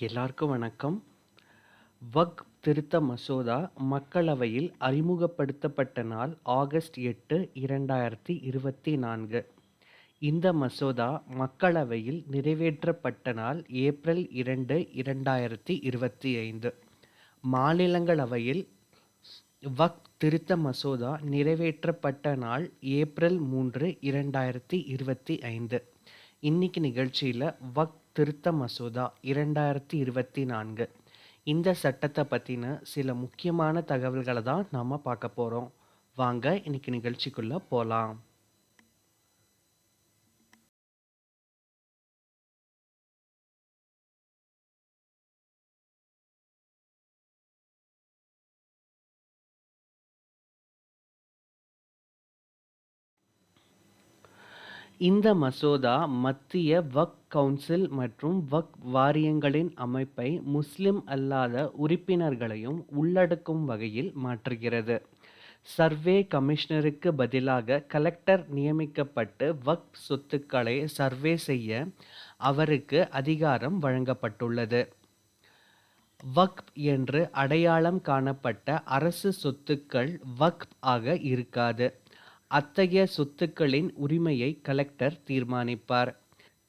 எல்லாருக்கும் வணக்கம். வக் திருத்த மசோதா மக்களவையில் அறிமுகப்படுத்தப்பட்ட நாள் ஆகஸ்ட் எட்டு இரண்டாயிரத்தி இருபத்தி நான்கு. இந்த மசோதா மக்களவையில் நிறைவேற்றப்பட்ட நாள் ஏப்ரல் இரண்டு இரண்டாயிரத்தி இருபத்தி ஐந்து. மாநிலங்களவையில் வக் திருத்த மசோதா நிறைவேற்றப்பட்ட நாள் ஏப்ரல் மூன்று இரண்டாயிரத்தி இருபத்தி ஐந்து. இன்னைக்கு நிகழ்ச்சியில் வக் திருத்த மசோதா இரண்டாயிரத்தி இருபத்தி நான்கு. இந்த சட்டத்தை பற்றின சில முக்கியமான தகவல்களை தான் நாம் பார்க்க போகிறோம் வாங்க இன்னைக்கு நிகழ்ச்சிக்குள்ளே போகலாம் இந்த மசோதா மத்திய வக்ஃப் கவுன்சில் மற்றும் வக்ஃப் வாரியங்களின் அமைப்பை முஸ்லிம் அல்லாத உறுப்பினர்களையும் உள்ளடக்கும் வகையில் மாற்றுகிறது. சர்வே கமிஷனருக்கு பதிலாக கலெக்டர் நியமிக்கப்பட்டு வக்ஃப் சொத்துக்களை சர்வே செய்ய அவருக்கு அதிகாரம் வழங்கப்பட்டுள்ளது. வக்ஃப் என்று அடையாளம் காணப்பட்ட அரசு சொத்துக்கள் வக்ஃப் ஆக இருக்காது. அத்தகைய சொத்துக்களின் உரிமையை கலெக்டர் தீர்மானிப்பார்.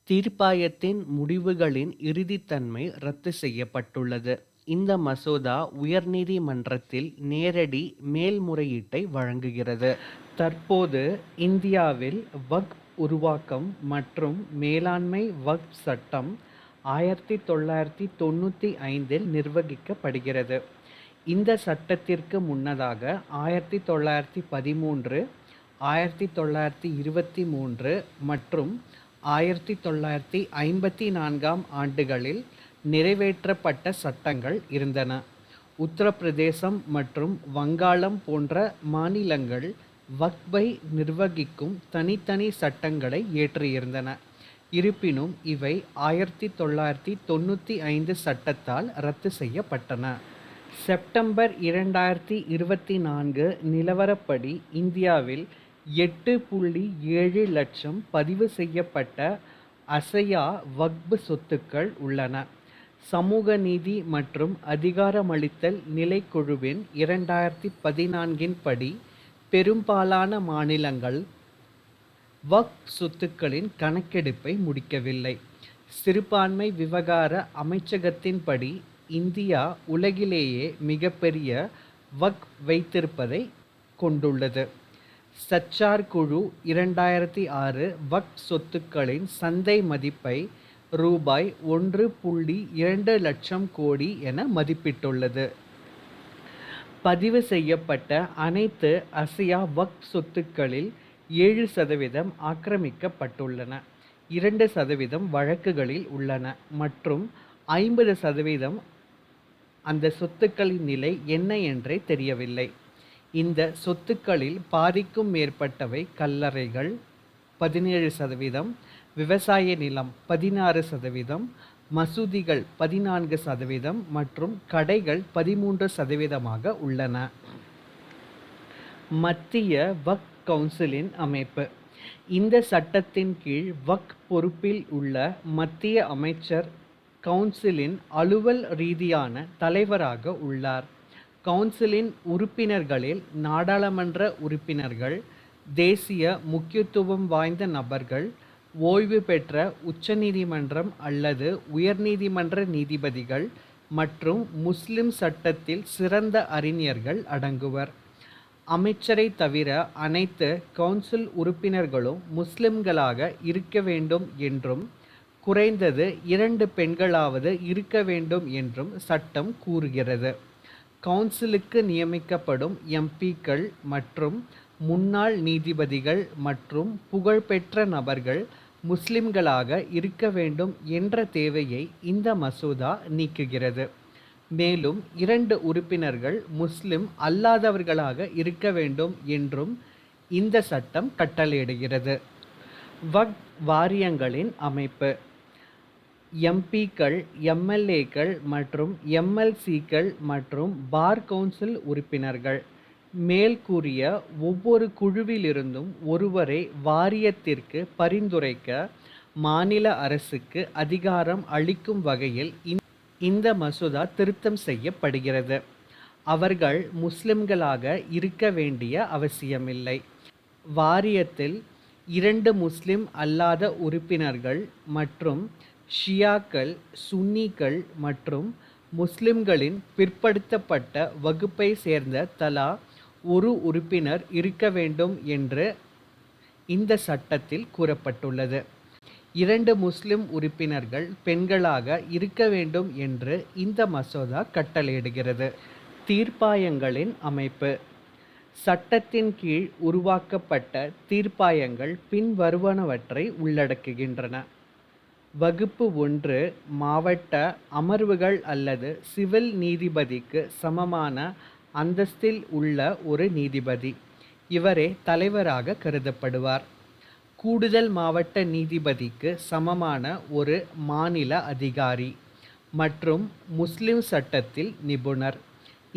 தீர்ப்பாயத்தின் முடிவுகளின் இறுதித்தன்மை ரத்து செய்யப்பட்டுள்ளது. இந்த மசோதா உயர்நீதிமன்றத்தில் நேரடி மேல்முறையீட்டை வழங்குகிறது. தற்போது இந்தியாவில் வக் உருவாக்கம் மற்றும் மேலாண்மை வக் சட்டம் ஆயிரத்தி தொள்ளாயிரத்தி தொண்ணூற்றி ஐந்தில் நிர்வகிக்கப்படுகிறது. இந்த சட்டத்திற்கு முன்னதாக ஆயிரத்தி தொள்ளாயிரத்தி பதிமூன்று ஆயிரத்தி தொள்ளாயிரத்தி இருபத்தி மூன்று மற்றும் ஆயிரத்தி தொள்ளாயிரத்தி ஐம்பத்தி நான்காம் ஆண்டுகளில் நிறைவேற்றப்பட்ட சட்டங்கள் இருந்தன. உத்தரப்பிரதேசம் மற்றும் வங்காளம் போன்ற மாநிலங்கள் வக்பை நிர்வகிக்கும் தனித்தனி சட்டங்களை இயற்றியிருந்தன இருப்பினும் இவை ஆயிரத்தி தொள்ளாயிரத்தி தொண்ணூற்றி ஐந்து சட்டத்தால் ரத்து செய்யப்பட்டன. செப்டம்பர் இரண்டாயிரத்தி இருபத்தி நான்கு நிலவரப்படி இந்தியாவில் எட்டு புள்ளி ஏழு லட்சம் பதிவு செய்யப்பட்ட அசையா வக்பு சொத்துக்கள் உள்ளன. சமூக நீதி மற்றும் அதிகாரமளித்தல் நிலைக்குழுவின் இரண்டாயிரத்தி பதினான்கின் படி பெரும்பாலான மாநிலங்கள் வக்ஃப் சொத்துக்களின் கணக்கெடுப்பை முடிக்கவில்லை. சிறுபான்மை விவகார அமைச்சகத்தின்படி இந்தியா உலகிலேயே மிகப்பெரிய வக் வைத்திருப்பதை கொண்டுள்ளது. சச்சார் குழு இரண்டாயிரத்தி ஆறு வக்ஃப் சொத்துக்களின் சந்தை மதிப்பை ரூபாய் ஒன்று புள்ளி இரண்டு லட்சம் கோடி என மதிப்பிட்டுள்ளது. பதிவு செய்யப்பட்ட அனைத்து அசியா வக்ஃப் சொத்துக்களில் ஏழு சதவீதம் ஆக்கிரமிக்கப்பட்டுள்ளன. இரண்டு சதவீதம் வழக்குகளில் உள்ளன மற்றும் ஐம்பது சதவீதம் அந்த சொத்துக்களின் நிலை என்ன என்றே தெரியவில்லை. இந்த சொத்துக்களில் பாதிக்கும் மேற்பட்டவை கல்லறைகள் பதினேழு சதவீதம் விவசாய நிலம் பதினாறு சதவீதம் மசூதிகள் பதினான்கு சதவீதம் மற்றும் கடைகள் பதிமூன்று சதவீதமாக உள்ளன. மத்திய வக் கவுன்சிலின் அமைப்பு. இந்த சட்டத்தின் கீழ் வக் பொறுப்பில் உள்ள மத்திய அமைச்சர் கவுன்சிலின் அலுவல் ரீதியான தலைவராக உள்ளார். கவுன்சிலின் உறுப்பினர்களில் நாடாளுமன்ற உறுப்பினர்கள் தேசிய முக்கியத்துவம் வாய்ந்த நபர்கள் ஓய்வு பெற்ற உச்சநீதிமன்றம் அல்லது உயர்நீதிமன்ற நீதிபதிகள் மற்றும் முஸ்லிம் சட்டத்தில் சிறந்த அறிஞர்கள் அடங்குவர். அமைச்சரை தவிர அனைத்து கவுன்சில் உறுப்பினர்களும் முஸ்லிம்களாக இருக்க வேண்டும் என்றும் குறைந்தது இரண்டு பெண்களாவது இருக்க வேண்டும் என்றும் சட்டம் கூறுகிறது. கவுன்சிலுக்கு நியமிக்கப்படும் எம்பிக்கள் மற்றும் முன்னாள் நீதிபதிகள் மற்றும் புகழ்பெற்ற நபர்கள் முஸ்லிம்களாக இருக்க வேண்டும் என்ற தேவையை இந்த மசோதா நீக்குகிறது. மேலும் இரண்டு உறுப்பினர்கள் முஸ்லிம் அல்லாதவர்களாக இருக்க வேண்டும் என்றும் இந்த சட்டம் கட்டளையிடுகிறது. வக் வாரியங்களின் அமைப்பு. எம்பிக்கள் எம்எல்ஏக்கள் மற்றும் எம்எல்சிக்கள் மற்றும் பார் கவுன்சில் உறுப்பினர்கள். மேல் கூறிய ஒவ்வொரு குழுவிலிருந்தும் ஒருவரை வாரியத்திற்கு பரிந்துரைக்க மாநில அரசுக்கு அதிகாரம் அளிக்கும் வகையில் இந்த மசோதா திருத்தம் செய்யப்படுகிறது. அவர்கள் முஸ்லிம்களாக இருக்க வேண்டிய அவசியமில்லை. வாரியத்தில் இரண்டு முஸ்லிம் அல்லாத உறுப்பினர்கள் மற்றும் ஷியாக்கள் சுன்னிகள் மற்றும் முஸ்லிம்களின் பிற்படுத்தப்பட்ட வகுப்பை சேர்ந்த தலா ஒரு உறுப்பினர் இருக்க வேண்டும் என்று இந்த சட்டத்தில் கூறப்பட்டுள்ளது. இரண்டு முஸ்லிம் உறுப்பினர்கள் பெண்களாக இருக்க வேண்டும் என்று இந்த மசோதா கட்டளையிடுகிறது. தீர்ப்பாயங்களின் அமைப்பு. சட்டத்தின் கீழ் உருவாக்கப்பட்ட தீர்ப்பாயங்கள் பின்வருவனவற்றை உள்ளடக்குகின்றன. வகுப்பு ஒன்று மாவட்ட அமர்வுகள் அல்லது சிவில் நீதிபதிக்கு சமமான அந்தஸ்தில் உள்ள ஒரு நீதிபதி. இவரே தலைவராக கருதப்படுவார். கூடுதல் மாவட்ட நீதிபதிக்கு சமமான ஒரு மாநில அதிகாரி மற்றும் முஸ்லிம் சட்டத்தில் நிபுணர்.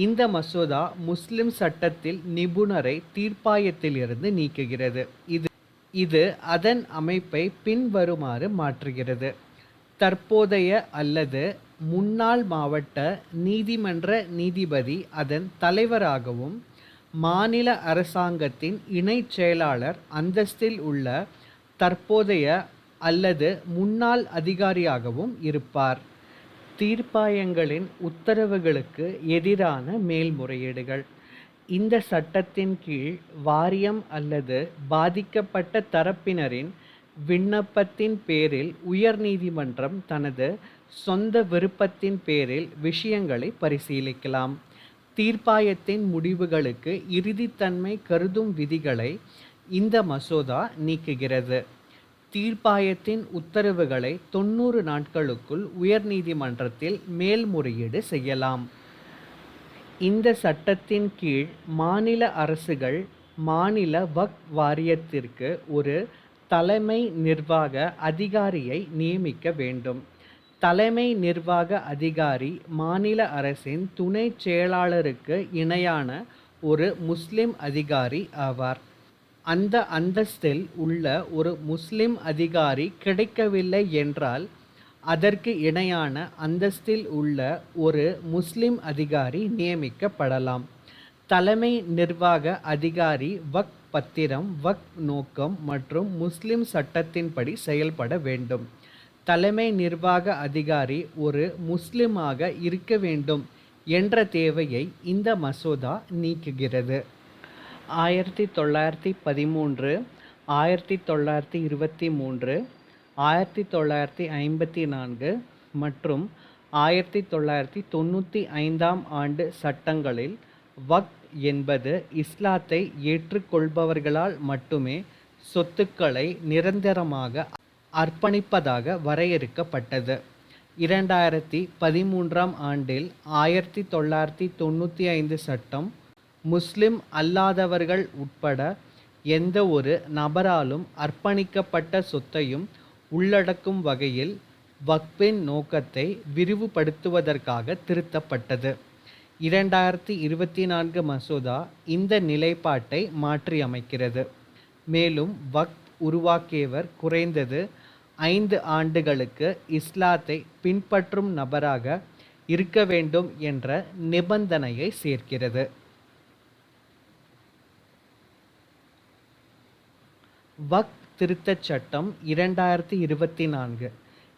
இந்த மசோதா முஸ்லிம் சட்டத்தில் நிபுணரை தீர்ப்பாயத்திலிருந்து நீக்குகிறது. இது இது அதன் அமைப்பை பின்வருமாறு மாற்றுகிறது. தற்போதைய அல்லது முன்னாள் மாவட்ட நீதிமன்ற நீதிபதி அதன் தலைவராகவும் மாநில அரசாங்கத்தின் இணைச் செயலாளர் அந்தஸ்தில் உள்ள தற்போதைய அல்லது முன்னாள் அதிகாரியாகவும் இருப்பார். தீர்ப்பாயங்களின் உத்தரவுகளுக்கு எதிரான மேல்முறையீடுகள். இந்த சட்டத்தின் கீழ் வாரியம் அல்லது பாதிக்கப்பட்ட தரப்பினரின் விண்ணப்பத்தின் பேரில் உயர்நீதிமன்றம் தனது சொந்த விருப்பத்தின் பேரில் விஷயங்களை பரிசீலிக்கலாம். தீர்ப்பாயத்தின் முடிவுகளுக்கு இறுதித்தன்மை கருதும் விதிகளை இந்த மசோதா நீக்குகிறது. தீர்ப்பாயத்தின் உத்தரவுகளை தொண்ணூறு நாட்களுக்குள் உயர்நீதிமன்றத்தில் மேல்முறையீடு செய்யலாம். இந்த சட்டத்தின் கீழ் மாநில அரசுகள் மாநில வக் வாரியத்திற்கு ஒரு தலைமை நிர்வாக அதிகாரியை நியமிக்க வேண்டும். தலைமை நிர்வாக அதிகாரி மாநில அரசின் துணை செயலாளருக்கு இணையான ஒரு முஸ்லிம் அதிகாரி ஆவார். அந்த அந்தஸ்தில் உள்ள ஒரு முஸ்லிம் அதிகாரி கிடைக்கவில்லை என்றால் அதற்கு இணையான அந்தஸ்தில் உள்ள ஒரு முஸ்லிம் அதிகாரி நியமிக்கப்படலாம். தலைமை நிர்வாக அதிகாரி வக் பத்திரம் வக் நோக்கம் மற்றும் முஸ்லிம் சட்டத்தின்படி செயல்பட வேண்டும். தலைமை நிர்வாக அதிகாரி ஒரு முஸ்லிமாக இருக்க வேண்டும் என்ற தேவையை இந்த மசோதா நீக்குகிறது. ஆயிரத்தி தொள்ளாயிரத்தி பதிமூன்று ஆயிரத்தி தொள்ளாயிரத்தி இருபத்தி மூன்று ஆயிரத்தி தொள்ளாயிரத்தி ஐம்பத்தி நான்கு மற்றும் ஆயிரத்தி தொள்ளாயிரத்தி தொண்ணூற்றி ஐந்தாம் ஆண்டு சட்டங்களில் வக் என்பது இஸ்லாத்தை ஏற்றுக்கொள்பவர்களால் மட்டுமே சொத்துக்களை நிரந்தரமாக அர்ப்பணிப்பதாக வரையறுக்கப்பட்டது. இரண்டாயிரத்தி பதிமூன்றாம் ஆண்டில் ஆயிரத்தி தொள்ளாயிரத்தி தொண்ணூற்றி ஐந்து சட்டம் முஸ்லிம் அல்லாதவர்கள் உட்பட எந்த ஒரு நபராலும் அர்ப்பணிக்கப்பட்ட சொத்தையும் உள்ளடக்கும் வகையில் வக்பின் நோக்கத்தை விரிவுபடுத்துவதற்காக திருத்தப்பட்டது. இரண்டாயிரத்தி இருபத்தி நான்கு மசோதா இந்த நிலைப்பாட்டை மாற்றியமைக்கிறது. மேலும் வக் உருவாக்கியவர் குறைந்தது ஐந்து ஆண்டுகளுக்கு இஸ்லாத்தை பின்பற்றும் நபராக இருக்க வேண்டும் என்ற நிபந்தனையை சேர்க்கிறது. வக் திருத்தச் சட்டம் இரண்டாயிரத்தி இருபத்தி நான்கு.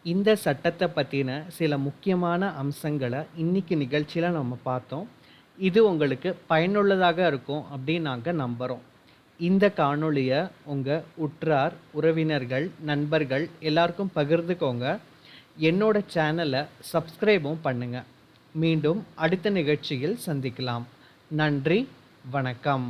இந்த சட்டத்தை பற்றின சில முக்கியமான அம்சங்களை இன்னைக்கு நிகழ்ச்சியில் நம்ம பார்த்தோம். இது உங்களுக்கு பயனுள்ளதாக இருக்கும் அப்படின்னு நாங்கள் நம்புகிறோம் இந்த காணொளியை உங்கள் உற்றார் உறவினர்கள் நண்பர்கள் எல்லாருக்கும் பகிர்ந்துக்கோங்க. என்னோட சேனலை சப்ஸ்கிரைபும் பண்ணுங்கள் மீண்டும் அடுத்த நிகழ்ச்சியில் சந்திக்கலாம். நன்றி வணக்கம்.